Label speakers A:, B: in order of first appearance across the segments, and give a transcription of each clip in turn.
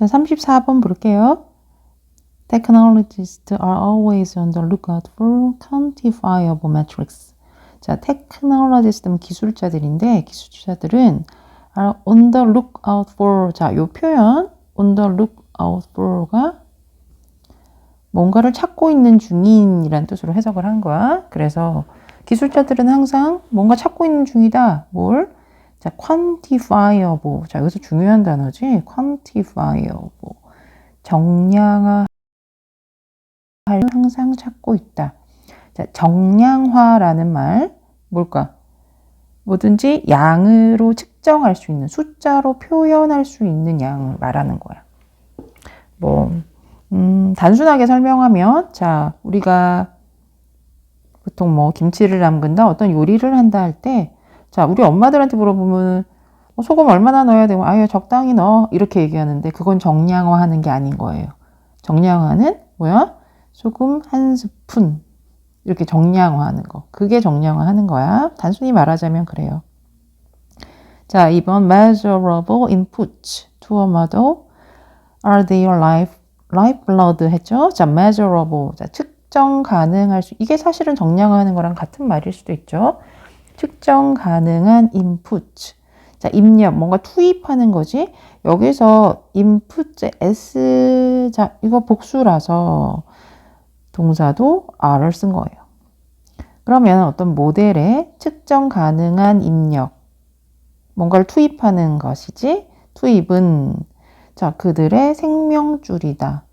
A: 자, 34번 볼게요. Technologists are always on the lookout for quantifiable metrics. 자, technologist는 기술자들인데 기술자들은 are on the lookout for 자, 요 표현 on the lookout for가 뭔가를 찾고 있는 중인이란 뜻으로 해석을 한 거야. 그래서 기술자들은 항상 뭔가 찾고 있는 중이다. 뭘? 자, quantifiable. 자, 여기서 중요한 단어지. quantifiable. 정량화 할 항상 찾고 있다. 자, 정량화라는 말 뭘까? 뭐든지 양으로 측정할 수 있는 숫자로 표현할 수 있는 양을 말하는 거야. 뭐 음, 단순하게 설명하면 자, 우리가 보통 뭐 김치를 담근다, 어떤 요리를 한다 할 때 자, 우리 엄마들한테 물어보면 어, 소금 얼마나 넣어야 되고 아유 적당히 넣어 이렇게 얘기하는데 그건 정량화 하는 게 아닌 거예요. 정량화는 뭐야? 소금 한 스푼 이렇게 정량화 하는 거. 그게 정량화 하는 거야. 단순히 말하자면 그래요. 자, 이번 measurable inputs to a model are their life lifeblood 했죠. 자, measurable. 자, 측정 가능할 수 이게 사실은 정량화하는 거랑 같은 말일 수도 있죠. 측정 가능한 input. 자, 입력 뭔가 투입하는 거지. 여기서 input s 자, 이거 복수라서 동사도 are를 쓴 거예요. 그러면 어떤 모델에 측정 가능한 입력, 뭔가를 투입하는 것이지, 투입은, 자, 그들의 생명줄이다.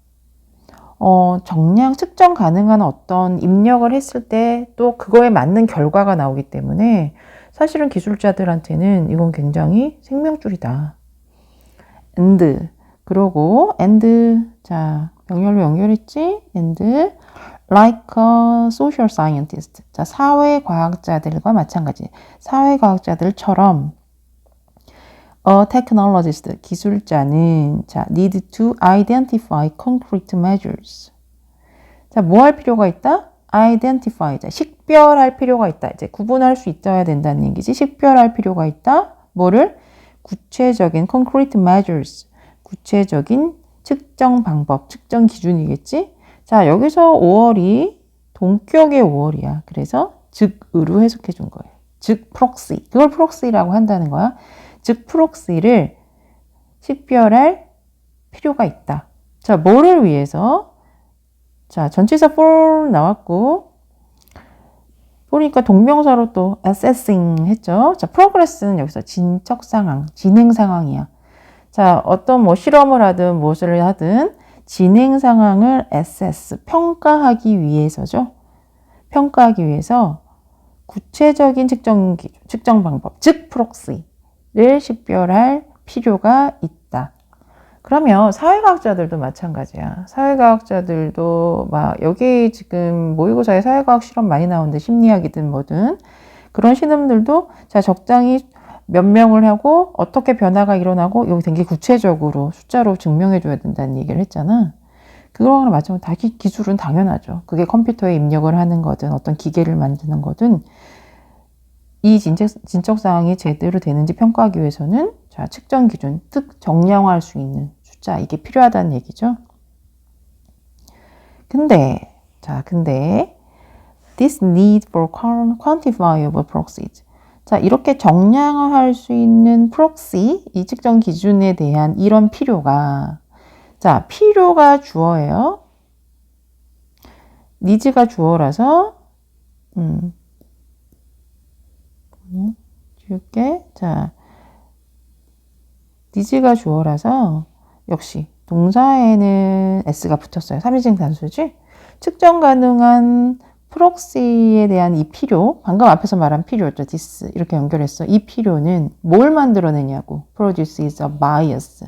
A: 어, 정량 측정 가능한 어떤 입력을 했을 때 또 그거에 맞는 결과가 나오기 때문에 사실은 기술자들한테는 이건 굉장히 생명줄이다. and, 그러고, and, 자, 병렬로 연결했지? and, like a social scientist. 자, 사회과학자들과 마찬가지. 사회과학자들처럼 a technologist, 기술자는 자, need to identify concrete measures. 자, 뭐 할 필요가 있다? identify. 자, 식별할 필요가 있다. 이제 구분할 수 있어야 된다는 얘기지. 식별할 필요가 있다. 뭐를? 구체적인 concrete measures. 구체적인 측정 방법, 측정 기준이겠지? 자, 여기서 5월이 동격의 5월이야. 그래서 즉으로 해석해 준 거예요. 즉 프록시. 그걸 프록시라고 한다는 거야. 즉 프록시를 식별할 필요가 있다. 자, 뭐를 위해서? 자, 전치사 for 나왔고 보니까 동명사로 또 assessing 했죠. 자, progress는 여기서 진척 상황, 진행 상황이야. 자, 어떤 뭐 실험을 하든 무엇을 하든 진행 상황을 assess, 평가하기 위해서죠. 평가하기 위해서 구체적인 측정 측정 방법, 즉 프록시 를 식별할 필요가 있다. 그러면 사회과학자들도 마찬가지야. 사회과학자들도 막 여기 지금 모의고사에 사회과학 실험 많이 나오는데 심리학이든 뭐든 그런 실험들도 자 적당히 몇 명을 하고 어떻게 변화가 일어나고 여기 되게 구체적으로 숫자로 증명해 줘야 된다는 얘기를 했잖아. 그거랑 마찬가지로 기술은 당연하죠. 그게 컴퓨터에 입력을 하는 거든 어떤 기계를 만드는 거든 이 진척, 진척 사항이 제대로 되는지 평가하기 위해서는 자, 측정 기준, 즉 정량화할 수 있는 숫자 이게 필요하다는 얘기죠. 근데 자, 근데 this need for quantifiable proxies. 자, 이렇게 정량화할 수 있는 프록시, 이 측정 기준에 대한 이런 필요가 자, 필요가 주어예요. 니즈가 주어라서 음. 줄게. 자, 니즈가 주어라서 역시 동사에는 s가 붙었어요. 3인칭 단수지? 측정 가능한 프록시에 대한 이 필요, 방금 앞에서 말한 필요였죠. this 이렇게 연결했어. 이 필요는 뭘 만들어내냐고. produces a bias.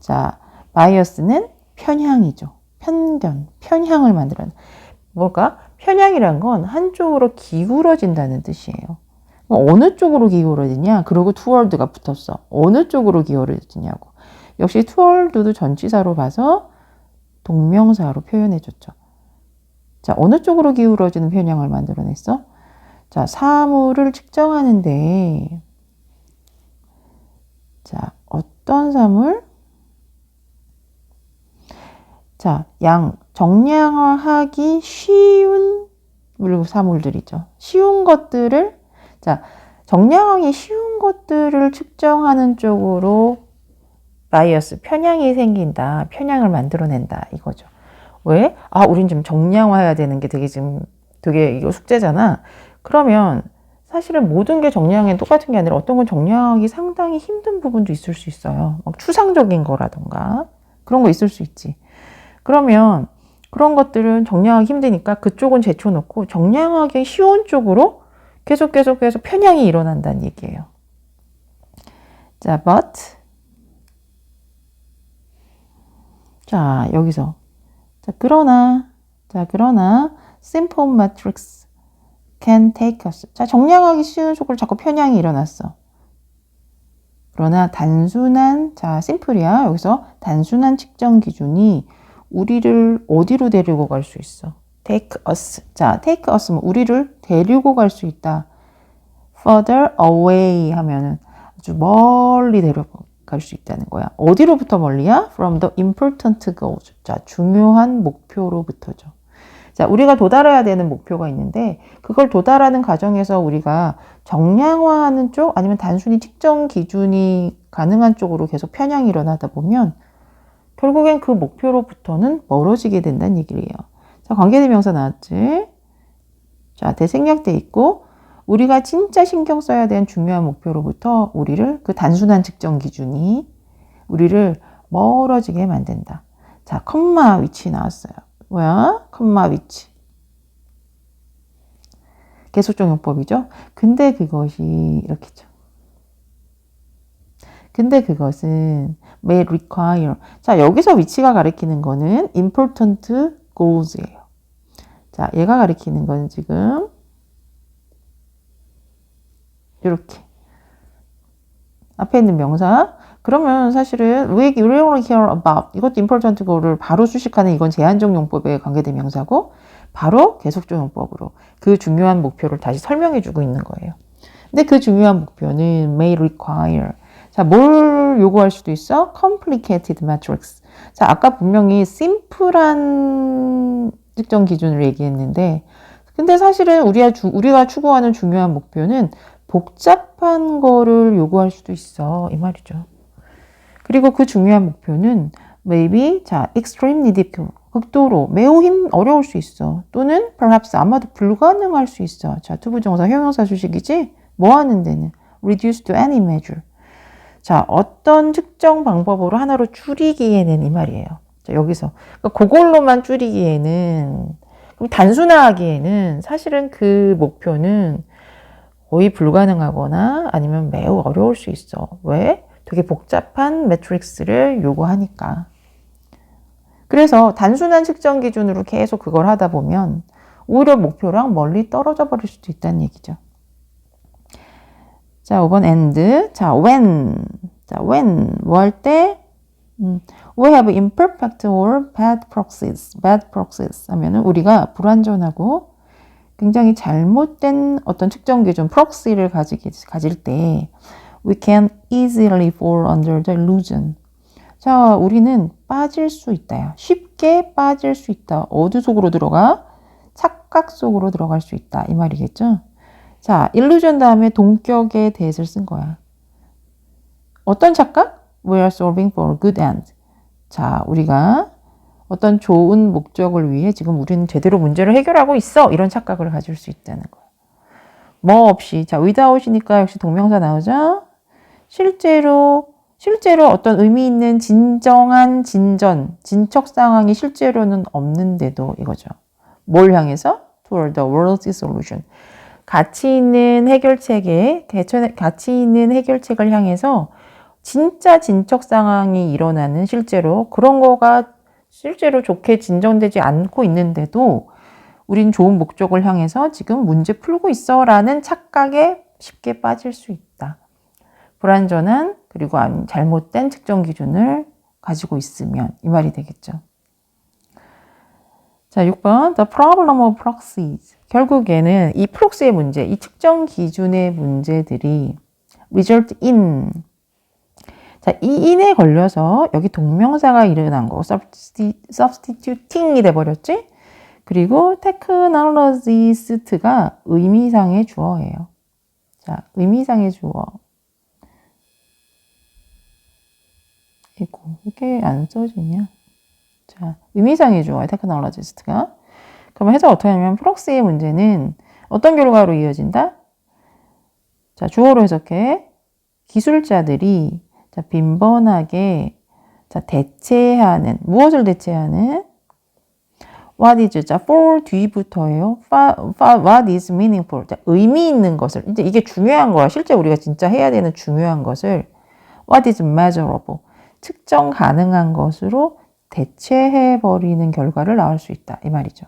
A: 자, bias는 편향이죠. 편견, 편향을 만들어내. 뭐가? 편향이란 건 한쪽으로 기울어진다는 뜻이에요. 어느 쪽으로 기울어지냐? 그리고 toward가 붙었어. 어느 쪽으로 기울어지냐고. 역시 toward도 전치사로 봐서 동명사로 표현해줬죠. 자, 어느 쪽으로 기울어지는 편향을 만들어냈어? 자, 사물을 측정하는데, 자, 어떤 사물? 자, 양, 정량화하기 쉬운 물 사물들이죠. 쉬운 것들을, 자, 정량하기 쉬운 것들을 측정하는 쪽으로 바이어스, 편향이 생긴다. 편향을 만들어낸다. 이거죠. 왜? 아, 우린 좀 정량화해야 되는 게 되게 지금 되게 이거 숙제잖아. 그러면 사실은 모든 게 정량이 똑같은 게 아니라 어떤 건 정량하기 상당히 힘든 부분도 있을 수 있어요. 막 추상적인 거라던가 그런 거 있을 수 있지. 그러면 그런 것들은 정량하기 힘드니까 그쪽은 제쳐놓고 정량하기 쉬운 쪽으로 계속 계속 계속 편향이 일어난다는 얘기예요. 자, but 자, 여기서 자, 그러나 자, 그러나 simple matrix can take us. 자, 정량하기 쉬운 속으로 자꾸 편향이 일어났어. 그러나 단순한 자, 심플이야. 여기서 단순한 측정 기준이 우리를 어디로 데리고 갈 수 있어? Take us. 자, take us면 우리를 데리고 갈 수 있다. further away 하면은 아주 멀리 데려갈 수 있다는 거야. 어디로부터 멀리야? from the important goals. 자, 중요한 목표로부터죠. 자, 우리가 도달해야 되는 목표가 있는데 그걸 도달하는 과정에서 우리가 정량화하는 쪽 아니면 단순히 측정 기준이 가능한 쪽으로 계속 편향이 일어나다 보면 결국엔 그 목표로부터는 멀어지게 된다는 얘기를 해요. 자, 관계대명사 나왔지? 자, 대생략돼 있고 우리가 진짜 신경 써야 되는 중요한 목표로부터 우리를 그 단순한 측정 기준이 우리를 멀어지게 만든다. 자, 컴마 위치 나왔어요. 뭐야? 컴마 위치. 계속적 용법이죠. 근데 그것이 이렇게죠. 근데 그것은 may require. 자, 여기서 위치가 가리키는 거는 important goals예요. 자, 얘가 가리키는 거는 지금 이렇게 앞에 있는 명사 그러면 사실은 we really care about 이것도 important goal을 바로 수식하는 이건 제한적 용법에 관계된 명사고 바로 계속적 용법으로 그 중요한 목표를 다시 설명해 주고 있는 거예요. 근데 그 중요한 목표는 may require 자, 뭘 요구할 수도 있어? complicated matrix. 자, 아까 분명히 심플한 측정 기준을 얘기했는데 근데 사실은 우리가, 주, 우리가 추구하는 중요한 목표는 복잡한 거를 요구할 수도 있어. 이 말이죠. 그리고 그 중요한 목표는 maybe 자 extremely difficult 극도로 매우 힘 어려울 수 있어. 또는 perhaps 아마도 불가능할 수 있어. 자 투부정사 형용사 수식이지 뭐 하는 데는 reduce to any measure. 자 어떤 측정 방법으로 하나로 줄이기에는 이 말이에요. 자 여기서 그러니까 그걸로만 줄이기에는 단순화하기에는 사실은 그 목표는 거의 불가능하거나 아니면 매우 어려울 수 있어. 왜? 되게 복잡한 매트릭스를 요구하니까. 그래서 단순한 측정 기준으로 계속 그걸 하다 보면 오히려 목표랑 멀리 떨어져 버릴 수도 있다는 얘기죠. 자, 5번 and. 자, when. 자, when. 뭐 할 때? 음, we have imperfect or bad proxies. bad proxies 하면은 우리가 불완전하고 굉장히 잘못된 어떤 측정 기준, proxy를 가지기, 가질 때 we can easily fall under the illusion. 자, 우리는 빠질 수 있다. 쉽게 빠질 수 있다. 어디 속으로 들어가? 착각 속으로 들어갈 수 있다. 이 말이겠죠? 자, illusion 다음에 동격의 대해서를 쓴 거야. 어떤 착각? We are solving for a good end. 자, 우리가 어떤 좋은 목적을 위해 지금 우리는 제대로 문제를 해결하고 있어. 이런 착각을 가질 수 있다는 거야. 뭐 없이. 자, without이니까 역시 동명사 나오죠? 실제로, 실제로 어떤 의미 있는 진정한 진전, 진척 상황이 실제로는 없는데도 이거죠. 뭘 향해서? toward the world's solution. 가치 있는 해결책에, 가치 있는 해결책을 향해서 진짜 진척 상황이 일어나는 실제로 그런 거가 실제로 좋게 진정되지 않고 있는데도 우린 좋은 목적을 향해서 지금 문제 풀고 있어 라는 착각에 쉽게 빠질 수 있다. 불완전한 그리고 잘못된 측정 기준을 가지고 있으면 이 말이 되겠죠. 자, 6번 The problem of proxies. 결국에는 이 프록스의 문제, 이 측정 기준의 문제들이 result in 자, 이 인에 걸려서 여기 동명사가 일어난 거, substi- substituting이 돼버렸지? 그리고 technologist가 의미상의 주어예요. 자, 의미상의 주어. 이거, 이게 안 써지냐? 자, 의미상의 주어예요, technologist가. 그러면 해석 어떻게 하냐면, 프록스의 문제는 어떤 결과로 이어진다? 자, 주어로 해석해. 기술자들이 자, 빈번하게 자, 대체하는 무엇을 대체하는 what is 자 for 뒤부터예요. what is meaningful 자, 의미 있는 것을 이제 이게 중요한 거야. 실제 우리가 진짜 해야 되는 중요한 것을 what is measurable 측정 가능한 것으로 대체해 버리는 결과를 나올 수 있다 이 말이죠.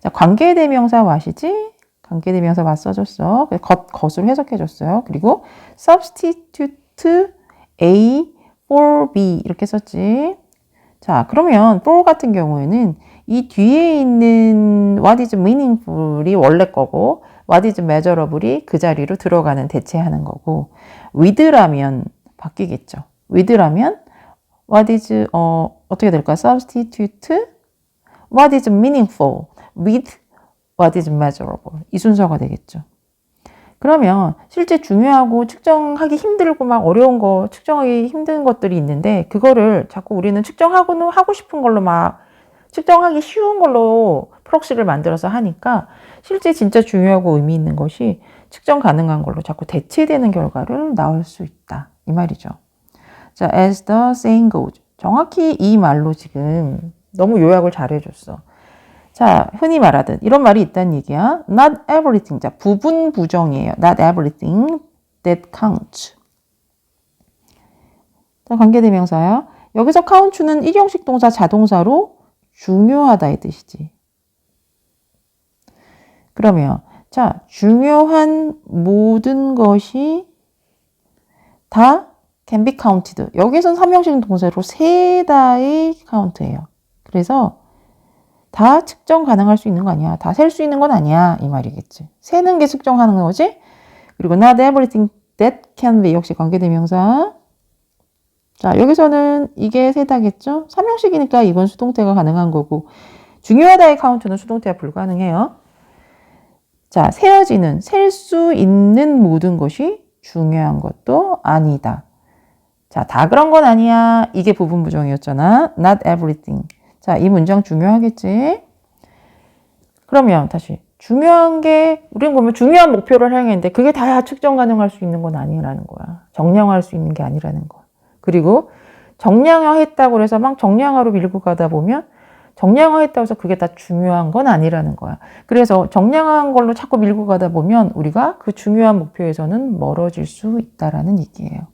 A: 자 관계대명사 와시지 관계대명사 맞서줬어. 겉, 겉으로 해석해 줬어요. 그리고 substitute A for B 이렇게 썼지. 자, 그러면 for 같은 경우에는 이 뒤에 있는 what is meaningful이 원래 거고 what is measurable이 그 자리로 들어가는 대체하는 거고 with라면 바뀌겠죠. with라면 what is 어, 어떻게 될까? substitute what is meaningful with what is measurable 이 순서가 되겠죠. 그러면 실제 중요하고 측정하기 힘들고 막 어려운 거 측정하기 힘든 것들이 있는데 그거를 자꾸 우리는 측정하고는 하고 싶은 걸로 막 측정하기 쉬운 걸로 프록시를 만들어서 하니까 실제 진짜 중요하고 의미 있는 것이 측정 가능한 걸로 자꾸 대체되는 결과를 나올 수 있다. 이 말이죠. 자, as the saying goes. 정확히 이 말로 지금 너무 요약을 잘 해줬어. 자, 흔히 말하듯 이런 말이 있다는 얘기야. Not everything. 자, 부분 부정이에요. Not everything that counts. 자, 관계대명사야. 여기서 count는 일형식 동사 자동사로 중요하다 이 뜻이지. 그러면 자, 중요한 모든 것이 다 can be counted. 여기선 삼형식 동사로 세다의 카운트예요. 그래서 다 측정 가능할 수 있는 거 아니야. 다 셀 수 있는 건 아니야. 이 말이겠지. 세는 게 측정하는 거지. 그리고 not everything that can be 역시 관계대명사. 자, 여기서는 이게 세다겠죠? 삼형식이니까 이건 수동태가 가능한 거고 중요하다의 카운트는 수동태가 불가능해요. 자, 세어지는 셀 수 있는 모든 것이 중요한 것도 아니다. 자, 다 그런 건 아니야. 이게 부분 부정이었잖아. Not everything. 자, 이 문장 중요하겠지? 그러면 다시 중요한 게 우리는 보면 중요한 목표를 향했는데 그게 다 측정 가능할 수 있는 건 아니라는 거야. 정량화할 수 있는 게 아니라는 거야. 그리고 정량화했다고 해서 막 정량화로 밀고 가다 보면 정량화했다고 해서 그게 다 중요한 건 아니라는 거야. 그래서 정량화한 걸로 자꾸 밀고 가다 보면 우리가 그 중요한 목표에서는 멀어질 수 있다라는 얘기예요.